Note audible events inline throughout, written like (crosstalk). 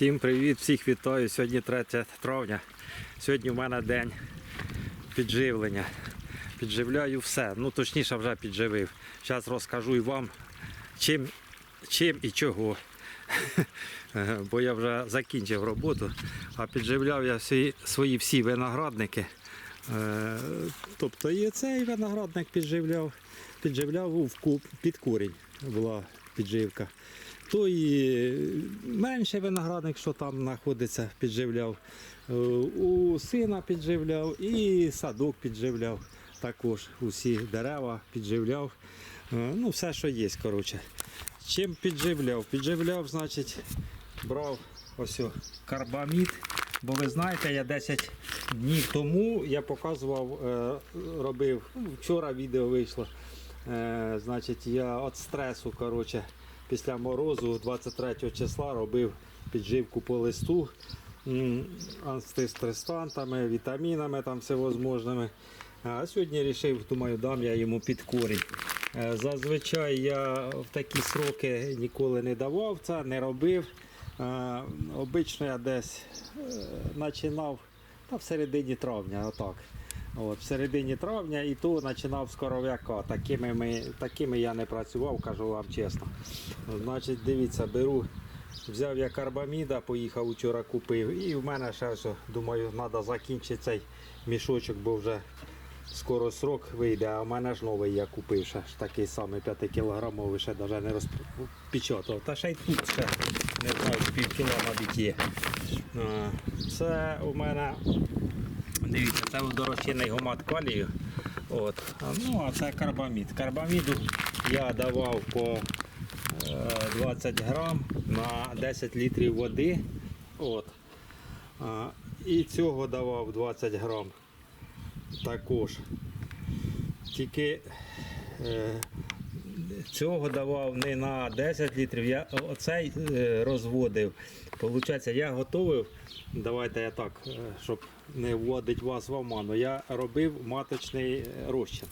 Всім привіт, всіх вітаю. Сьогодні 3 травня. Сьогодні в мене день підживлення. Підживляю все. Ну точніше вже підживив. Зараз розкажу і вам, чим, чим і чого. (laughs) Бо я вже закінчив роботу, а підживляв я всі, свої всі виноградники. Е, Тобто і цей виноградник підживляв, підживляв в куб, під курінь була підживка. То і менший виноградник, що там знаходиться, підживляв. Е, У сина підживляв і садок підживляв. Також усі дерева підживляв. Е, Ну, все, що є, коротше. Чим підживляв? Підживляв, значить, брав ось карбамід. Бо ви знаєте, я 10 днів тому я показував, е, робив, ну, вчора відео вийшло. Значить, я від стресу, коротше, після морозу 23 числа робив підживку по листу антистресантами, вітамінами там всевозможними. А сьогодні вирішив, думаю, дам я йому під корінь. Е, Зазвичай я в такі сроки ніколи не давав це, не робив. Е, Обично я десь е, починав та в середині травня, отак. От, в середині травня і то починав з коров'яка. Такими, ми, такими я не працював, кажу вам чесно. Значить, дивіться, беру, взяв я карбаміда, поїхав вчора купив. І в мене ще що, думаю, треба закінчити цей мішочок, бо вже скоро срок вийде, а в мене ж новий я купив ще ж такий самий 5 кілограмовий, ще навіть не розпечатав. Та ще й тут ще не знаю, пів кіла мабуть є. Це у мене Дивіться, це дорощений гумат калію. От. Ну, а це карбамід. Карбаміду я давав по е, 20 грам на 10 літрів води. От. І цього давав 20 грам також. Тільки е, цього давав не на 10 літрів, я оцей е, розводив. Получається, я готовив, давайте я так, е, щоб не вводити вас в оману, я робив маточний е, розчин.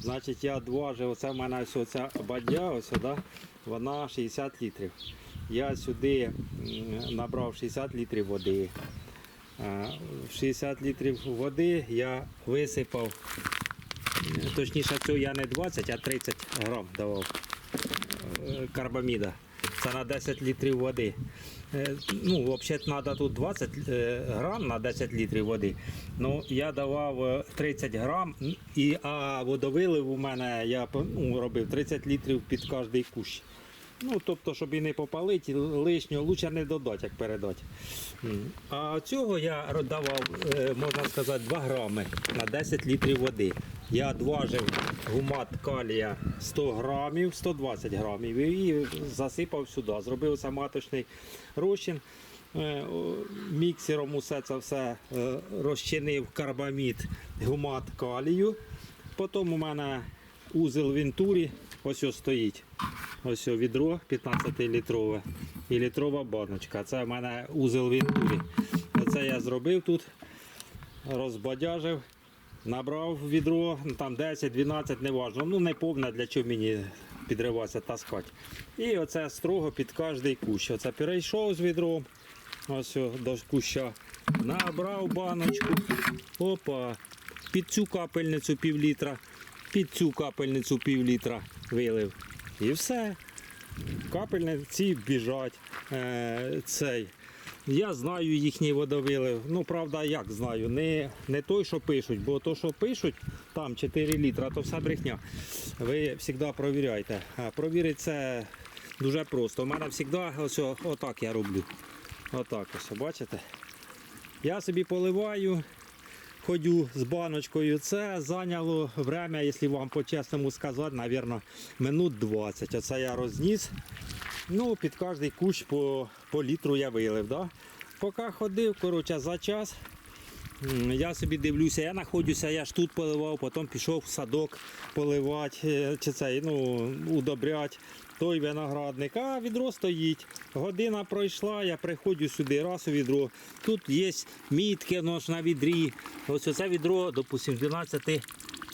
Значить, я дважив, оце в мене ось оця бадя, ось, да, вона 60 літрів. Я сюди набрав 60 літрів води. Е, 60 літрів води я висипав Точніше, цього я не 20, а 30 грам давав е, карбаміда. Це на 10 літрів води. Е, Ну, взагалі треба тут 20 е, грам на 10 літрів води. Ну, я давав е, 30 грам, і, а водовилив у мене я ну, робив 30 літрів під кожний кущ. Ну, тобто, щоб і не попалити, лишнього лучше не додати, як передати. А цього я давав, можна сказати, 2 грами на 10 літрів води. Я дважив гумат калія 100 грамів, 120 грамів і засипав сюди. Зробив саматочний розчин. Е, Міксером усе це все е, розчинив карбамід, гумат калію. Потім у мене узел вентурі, ось ось стоїть. Ось відро 15-літрове і літрова баночка. Це в мене узел вентурі. Оце я зробив тут, розбадяжив, набрав відро, ну, там 10-12, не важно. Ну не повне, для чого мені підриватися таскати. І оце строго під кожний кущ. Оце перейшов з відром, ось до куща, набрав баночку, опа, під цю капельницю пів літра, під цю капельницю пів літра вилив. І все. Капельниці біжать. Е, цей. Я знаю їхній водовилив. Ну, правда, як знаю, не, не той, що пишуть, бо то, що пишуть, там 4 літра, то все брехня. Ви завжди провіряйте. Провірити це дуже просто. У мене завжди ось отак я роблю. Отак ось, бачите? Я собі поливаю, ходю з баночкою. Це зайняло время, якщо вам по-чесному сказати, мабуть, минут 20. Оце я розніс. Ну, під кожний кущ по, по літру я вилив. Да? Поки ходив, коротше, за час. Я собі дивлюся, я знаходжуся, я ж тут поливав, потім пішов в садок поливати, е, чи цей, ну, удобряти той виноградник, а відро стоїть. Година пройшла, я приходжу сюди, раз у відро. Тут є мітки воно ж на відрі. Ось оце відро, допустимо, 12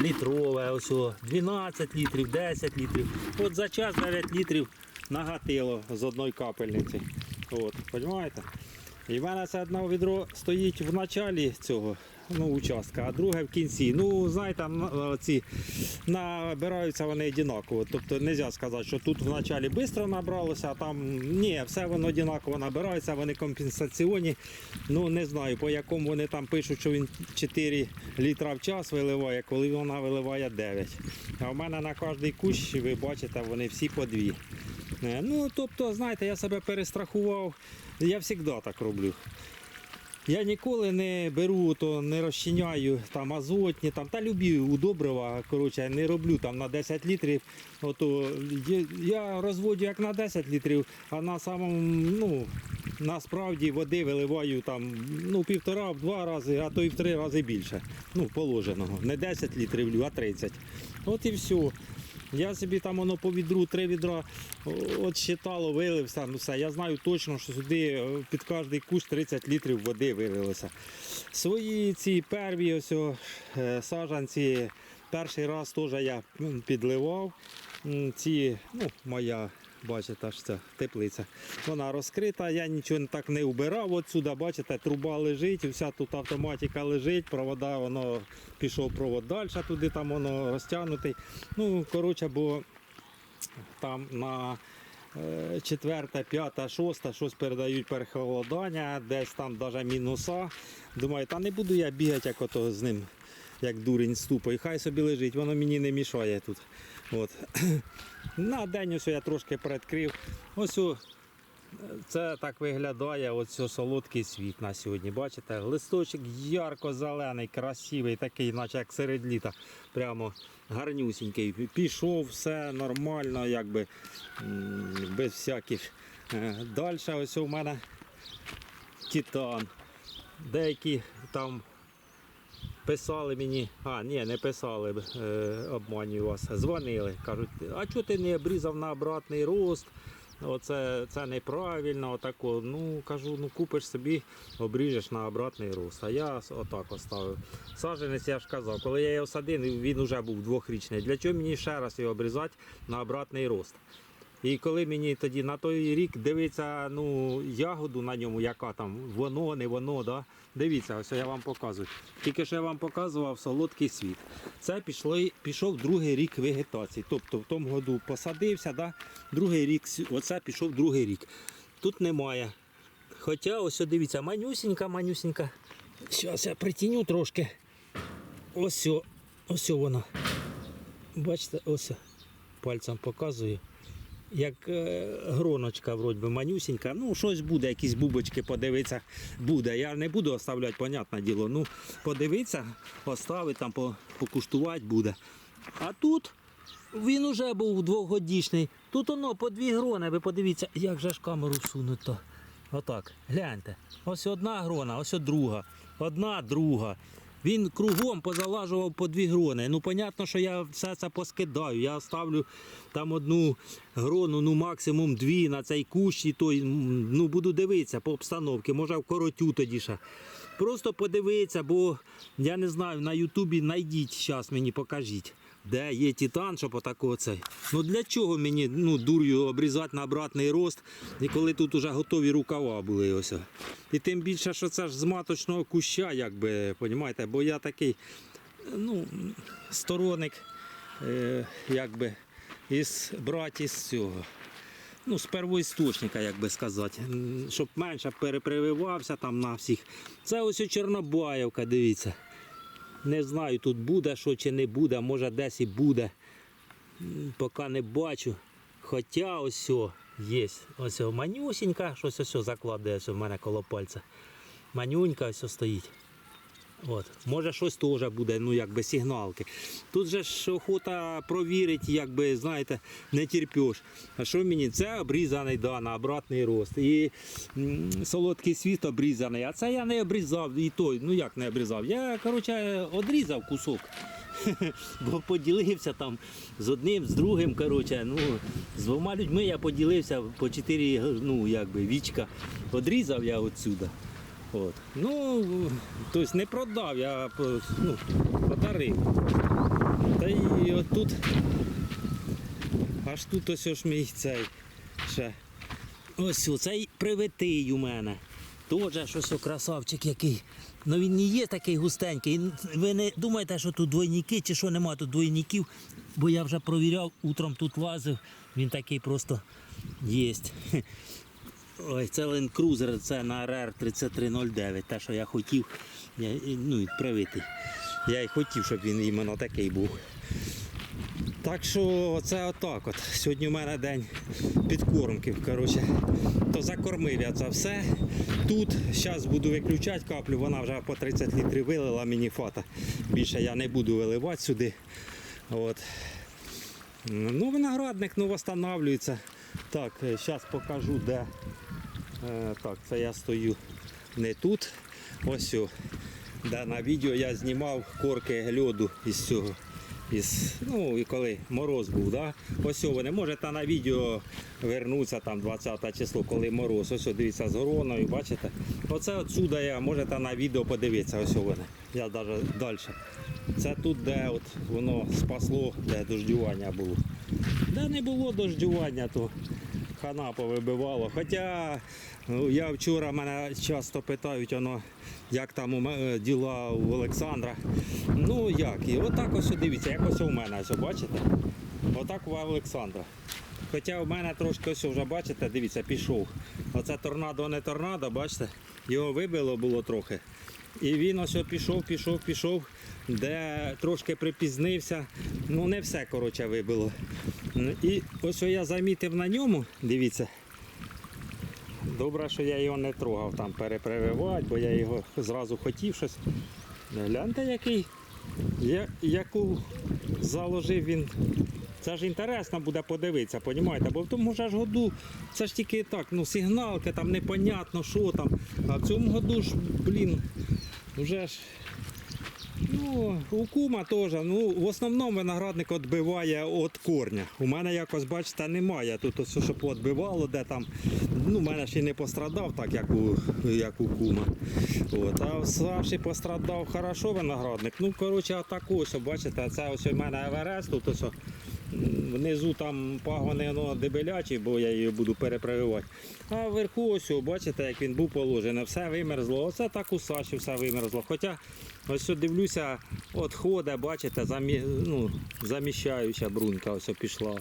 літрове, ось 12 літрів, 10 літрів. От за час 9 літрів нагатило з одної капельниці. От, розумієте? І в мене це одне відро стоїть в началі цього ну, участка, а друге в кінці. Ну, знаєте, е, ці набираються вони однаково. Тобто не можна сказати, що тут в початку швидко набралося, а там ні, все воно однаково набирається, вони компенсаційні. Ну не знаю, по якому вони там пишуть, що він 4 літра в час виливає, коли вона виливає 9. А в мене на кожний кущ, ви бачите, вони всі по 2. Ну, тобто, знаєте, я себе перестрахував, я завжди так роблю. Я ніколи не беру, то не розчиняю там азотні, там, та любі удобрива, коротше, не роблю там на 10 літрів. Ото, я розводжу як на 10 літрів, а на самому, ну, насправді води виливаю там, ну, півтора, в два рази, а то і в три рази більше. Ну, положеного. Не 10 літрів, а 30. От і все. Я собі там воно по відру, три відра от щитало, вилився. Ну все. Я знаю точно, що сюди е, під кожний кущ 30 літрів води вилилося. Свої ці перві ось, е, перший раз теж я підливав. Ці, ну, моя, бачите, аж ця теплиця. Вона розкрита, я нічого так не убирав. От сюди, бачите, труба лежить, вся тут автоматика лежить, провода, воно пішов провод далі, туди там воно розтягнутий. Ну, коротше, бо там на е, четверте, п'яте, шосте щось передають перехолодання, десь там навіть мінуса. Думаю, та не буду я бігати як ото з ним, як дурень з тупою. Хай собі лежить, воно мені не мішає тут. От. (clears throat) На день ось я трошки передкрив. Ось це так виглядає ось солодкий світ на сьогодні. Бачите, листочок ярко-зелений, красивий, такий, наче як серед літа. Прямо гарнюсінький. Пішов, все нормально, якби без всяких. Далі ось у мене титан. Деякі там писали мені, а ні, не писали, е, обманюю вас, дзвонили. Кажуть, а чого ти не обрізав на обратний рост? Оце це неправильно, отако. Ну кажу, ну купиш собі, обріжеш на обратний рост. А я отак оставив. Саджанець я ж казав, коли я його садив, він вже був двохрічний. Для чого мені ще раз його обрізати на обратний рост? І коли мені тоді на той рік дивиться ну, ягоду на ньому, яка там, воно, не воно, да? дивіться, ось я вам показую. Тільки що я вам показував солодкий світ. Це пішло, пішов другий рік вегетації. Тобто в тому году посадився, да? другий рік, оце пішов другий рік. Тут немає. Хоча ось дивіться, манюсінька, манюсінька. Зараз я притіню трошки. Ось, ось вона. Бачите, ось пальцем показую як е, гроночка, вроді би, манюсінька. Ну, щось буде, якісь бубочки подивитися буде. Я не буду оставляти, понятне діло. Ну, подивитися, оставити там, покуштувати буде. А тут він уже був двохгодічний. Тут воно по дві грони, ви подивіться, як же ж камеру всунуто. Отак, гляньте. Ось одна грона, ось друга. Одна, друга. Він кругом позалажував по дві грони. Ну, понятно, що я все це поскидаю. Я ставлю там одну грону, ну максимум дві на цей кущ, і той, ну буду дивитися по обстановці, може в коротю тоді ще. Просто подивитися, бо я не знаю, на Ютубі знайдіть зараз мені покажіть. Де є титан, щоб отако цей. Ну для чого мені ну, дур'ю обрізати на обратний рост, і коли тут уже готові рукава були ось. І тим більше, що це ж з маточного куща, якби, понімаєте, бо я такий ну, сторонник, е, якби, із браті з цього. Ну, з первоісточника, як би сказати, щоб менше перепрививався там на всіх. Це ось у Чорнобаївка, дивіться. Не знаю, тут буде що чи не буде, може десь і буде. Поки не бачу. Хоча ось є. Ось манюсінька, щось ось закладає в мене коло пальця. Манюнька ось стоїть. От. Може щось теж буде, ну якби сигналки. Тут же ж охота провірити, якби, знаєте, не терпеш. А що мені? Це обрізаний да, на обратний рост. І м, солодкий світ обрізаний. А це я не обрізав. І той, ну як не обрізав? Я, коротше, одрізав кусок. (laughs) Бо поділився там з одним, з другим. Коротше, ну, з двома людьми я поділився по чотири ну, якби, вічка. Одрізав я отсюда. От. Ну, тобто не продав, я ну, подарив. Та й отут, аж тут ось ж мій цей ще Ось цей привитий у мене. Тоже щось красавчик який. Ну він не є такий густенький. Ви не думаєте, що тут двойники чи що нема тут двойників, бо я вже провіряв, утром тут лазив, він такий просто єсть. Ой, це Land Cruiser, це на RR 3309, те, що я хотів, я, ну, і. Я і хотів, щоб він іменно такий був. Так що це отак от. Сьогодні у мене день підкормки. Коротше, то закормив я це все. Тут зараз буду виключати каплю, вона вже по 30 літрів вилила мені фата. Більше я не буду виливати сюди. От. Ну, виноградник ну, встановлюється. Так, зараз покажу, де. Е, так, це я стою не тут. Ось, о, на відео я знімав корки льоду із цього. Із, ну, і коли мороз був, да? ось вони можете на відео вернутися там 20 число, коли мороз. Ось дивіться з гороною, бачите? Оце отсюда я можете на відео подивитися, ось вони. Я навіть далі. Це тут, де от воно спасло, де дождювання було. Де не було дождювання, то хана повибивало. Хоча ну, я вчора мене часто питають, воно, як там у ме- діла у Олександра. Ну як, і отак ось дивіться, як ось у мене, ось бачите? Отак у Олександра. Хоча в мене трошки ось вже бачите, дивіться, пішов. Оце торнадо не торнадо, бачите? Його вибило було трохи. І він ось пішов, пішов, пішов, де трошки припізнився. Ну не все коротше вибило. І ось я замітив на ньому, дивіться. Добре, що я його не трогав там перепрививати, бо я його зразу хотів щось. Гляньте, який, я, яку заложив він. Це ж інтересно буде подивитися, понімаєте? Бо в тому ж году це ж тільки так, ну сигналки, там непонятно, що там. А в цьому году ж, блін, вже ж. Ну, у кума теж. Ну, в основному виноградник відбиває від корня. У мене якось, бачите, немає. Тут ось, щоб відбивало, де там. Ну, у мене ще не пострадав, так як у, як у кума. От. А Саші пострадав хорошо виноградник. Ну, коротше, отак ось, бачите, це ось у мене Еверест, тут ось. Внизу там пагони ну, дебелячі, бо я її буду перепрививати. А вверху ось, бачите, як він був положений, все вимерзло. Оце так у Саші все вимерзло. Хоча ось дивлюся, ходить, бачите, замі... ну, заміщаюча брунька ось пішла.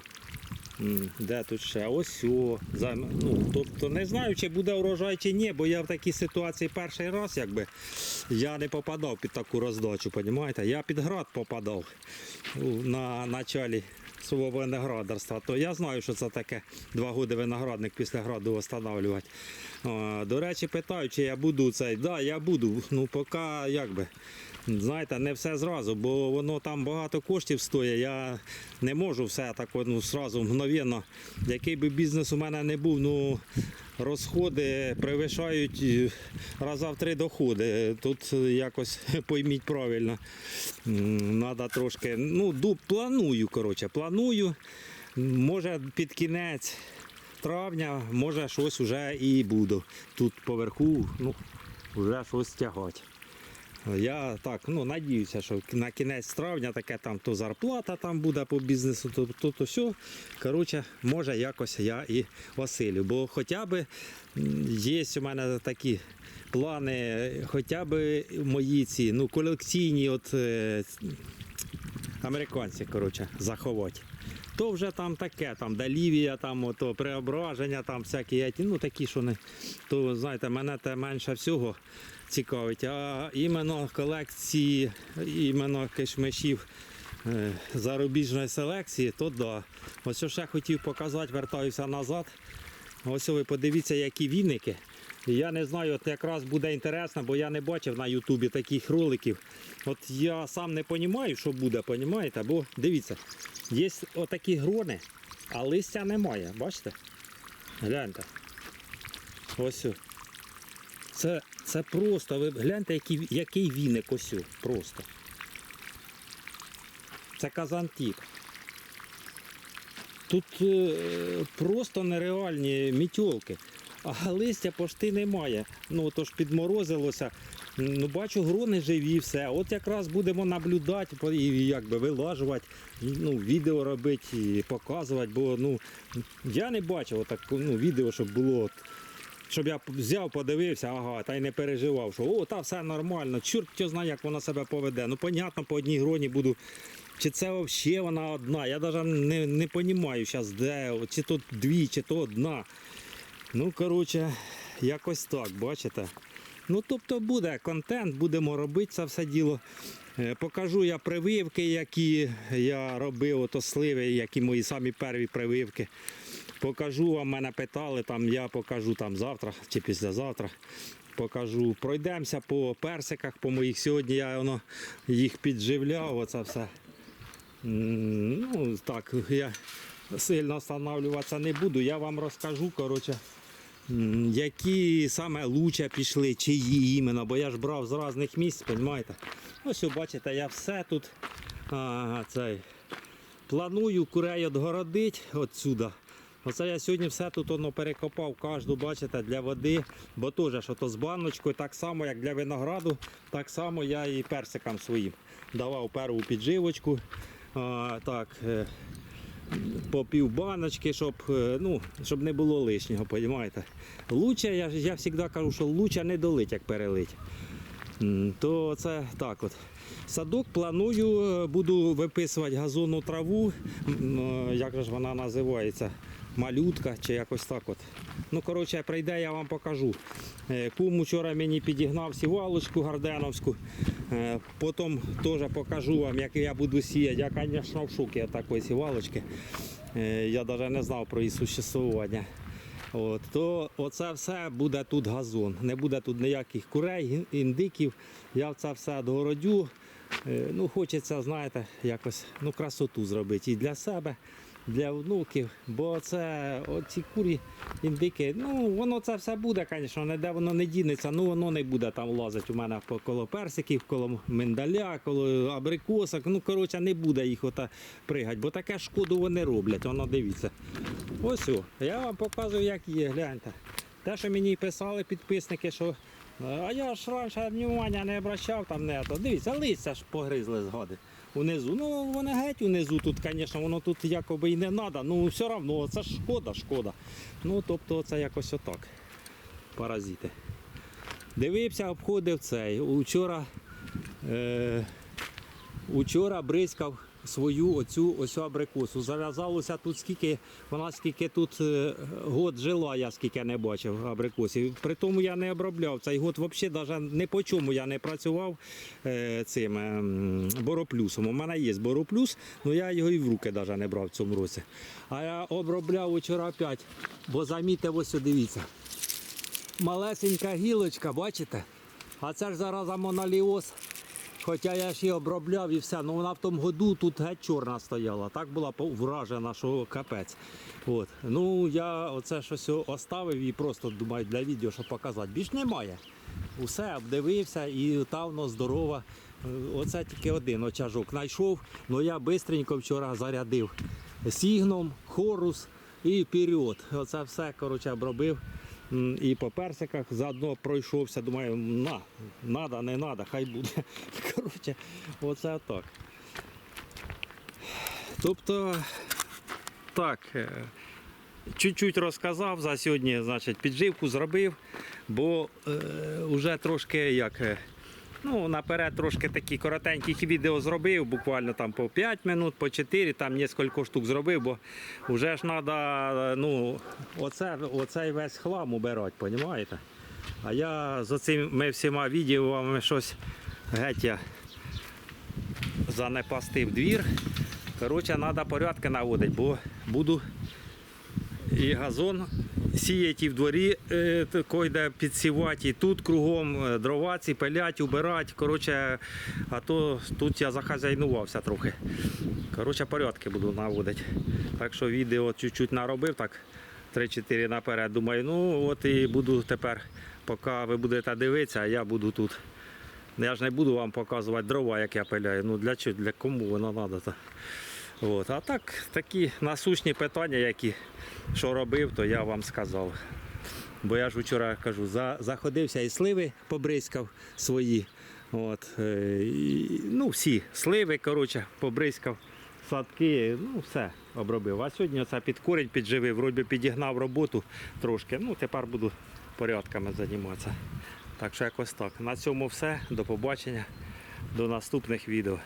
Де тут ще? Ось о, ну, тобто не знаю, чи буде урожай чи ні, бо я в такій ситуації перший раз якби я не попадав під таку роздачу, розумієте? Я під град попадав на началі свого виноградарства, то я знаю, що це таке два роки виноградник після граду встановлювати. До речі, питаю, чи я буду цей. Да, я буду. Ну, поки якби. Знаєте, не все зразу, бо воно там багато коштів стоїть. Я не можу все так ну, зразу мгновенно. Який би бізнес у мене не був, ну розходи перевищають е, раза в три доходи. Тут якось (laughs) пойміть правильно. Треба трошки. Ну, планую, коротше, планую. Може під кінець травня, може щось вже і буду. Тут поверху, ну, вже щось тягати. Я так, ну, надіюся, що на кінець травня таке там то зарплата там буде по бізнесу, то, то, то все. Коротше, може якось я і осилю. Бо хоча б є у мене такі плани, хоча б мої ці ну, колекційні от, е, американці, коротше, заховати. То вже там таке, там Далівія, там ото преображення, там всякі, ну такі, що не. То знаєте, мене те менше всього цікавить. А іменно колекції, іменно кишмишів е, зарубіжної селекції, то да. Ось що ще хотів показати, вертаюся назад. Ось ви подивіться, які віники. Я не знаю, от якраз буде інтересно, бо я не бачив на Ютубі таких роликів. От я сам не розумію, що буде, розумієте? Бо дивіться, є отакі грони, а листя немає. Бачите? Гляньте. Ось. Це, це просто, ви гляньте, який, який віник ось. Просто. Це казантіп. Тут е, просто нереальні мітьолки. А листя пошти немає. Ну то ж підморозилося. Ну, бачу, грони живі, все. От якраз будемо наблюдати і якби вилажувати, ну, відео робити і показувати, бо ну, я не бачив отак, ну, відео, щоб було. От, щоб я взяв, подивився, ага, та й не переживав, що о, та все нормально, чорт хто знає, як вона себе поведе. Ну, понятно, по одній гроні буду. Чи це взагалі вона одна? Я навіть не, не розумію зараз, де, чи то дві, чи то одна. Ну, коротше, якось так, бачите. Ну, тобто буде контент, будемо робити це все діло. Е, Покажу я прививки, які я робив, ото сливи, які мої самі перві прививки. Покажу вам, мене питали, там я покажу там завтра чи післязавтра. Покажу. Пройдемося по персиках, по моїх. Сьогодні я воно, їх підживляв, оце все. Ну, так, я сильно встановлюватися не буду. Я вам розкажу, коротше, які саме лучше пішли, чиї іменно, бо я ж брав з різних місць, розумієте? Ось, бачите, я все тут а, цей, планую курей відгородити отсюди. Оце я сьогодні все тут воно перекопав, кожну, бачите, для води, бо теж що то з баночкою, так само, як для винограду, так само я і персикам своїм давав перву підживочку. А, так, е, по пів баночки, щоб, е, ну, щоб не було лишнього, розумієте? Лучше, я, я завжди кажу, що лучше не долить, як перелить. То це так от. Садок планую, е, буду виписувати газонну траву, як же ж вона називається, малютка чи якось так от. Ну, коротше, прийде, я вам покажу. Е, Кум вчора мені підігнав сівалочку гарденовську. Е, Потім теж покажу вам, як я буду сіяти. Я, звісно, в шокі такої сівалочки. Е, Я навіть не знав про її существування. От, то оце все буде тут газон. Не буде тут ніяких курей, індиків. Я це все відгородю. Ну, хочеться, знаєте, якось ну, красоту зробити і для себе, для внуків. Бо це оці курі, індики, ну воно це все буде, звісно, ніде воно не дінеться, ну воно не буде там лазити у мене коло персиків, коло миндаля, коло абрикосок. Ну, коротше, не буде їх ота пригати, бо таке шкоду вони роблять, воно дивіться. Ось о, я вам показую, як є, гляньте. Те, що мені писали підписники, що а я ж раніше внимання не обращав там не то. Дивіться, листя ж погризли згоди. Унизу. Ну вони геть унизу тут, звісно, воно тут якоби і не треба. Ну все одно, це шкода, шкода. Ну тобто це якось отак. Паразити. Дивився, обходив цей. Учора, е, учора бризкав свою оцю ось абрикосу. Зав'язалося тут скільки, вона скільки тут е, год жила, я скільки не бачив абрикосів. При тому я не обробляв цей год взагалі навіть не по чому я не працював е, цим ем, бороплюсом. У мене є бороплюс, але я його і в руки навіть не брав в цьому році. А я обробляв вчора опять, бо замітив ось дивіться. Малесенька гілочка, бачите? А це ж зараз амоналіоз. Хоча я її обробляв і все, ну вона в тому году тут геть чорна стояла. Так була вражена, що капець. От. Ну я оце щось оставив і просто думаю для відео, щоб показати. Більш немає. Усе обдивився і та воно здорова. Е, Оце тільки один очажок знайшов, але я швидко вчора зарядив сігном, хорус і вперед. Оце все коротше, обробив. І по персиках заодно пройшовся, думаю, на, надо, не надо, хай буде. (laughs) Коротше, оце так. Тобто, так, е, чуть-чуть розказав за сьогодні, значить, підживку зробив, бо е, вже трошки як. Ну, наперед трошки такі коротеньких відео зробив, буквально там по 5 минут, по 4, там кілька штук зробив, бо вже ж треба, ну, оце, оцей весь хлам убирати, розумієте? А я з цими всіма відео щось геть я занепастив двір. Коротше, треба порядки наводити, бо буду і газон сіяти і в дворі е, такий, де підсівати, і тут кругом е, дрова ці пилять, убирати. Коротше, а то тут я захазяйнувався трохи. Коротше, порядки буду наводити. Так що відео чуть-чуть наробив, так 3-4 наперед. Думаю, ну от і буду тепер, поки ви будете дивитися, а я буду тут. Я ж не буду вам показувати дрова, як я пиляю. Ну для чого, для кому воно треба. От. А так, такі насущні питання, які що робив, то я вам сказав. Бо я ж вчора кажу, за, заходився і сливи побризкав свої. От, е, і, ну, всі сливи, коротше, побризкав, садки, ну все обробив. А сьогодні оце під корінь підживив, вроді підігнав роботу трошки. Ну, тепер буду порядками займатися. Так що якось так. На цьому все. До побачення, до наступних відео.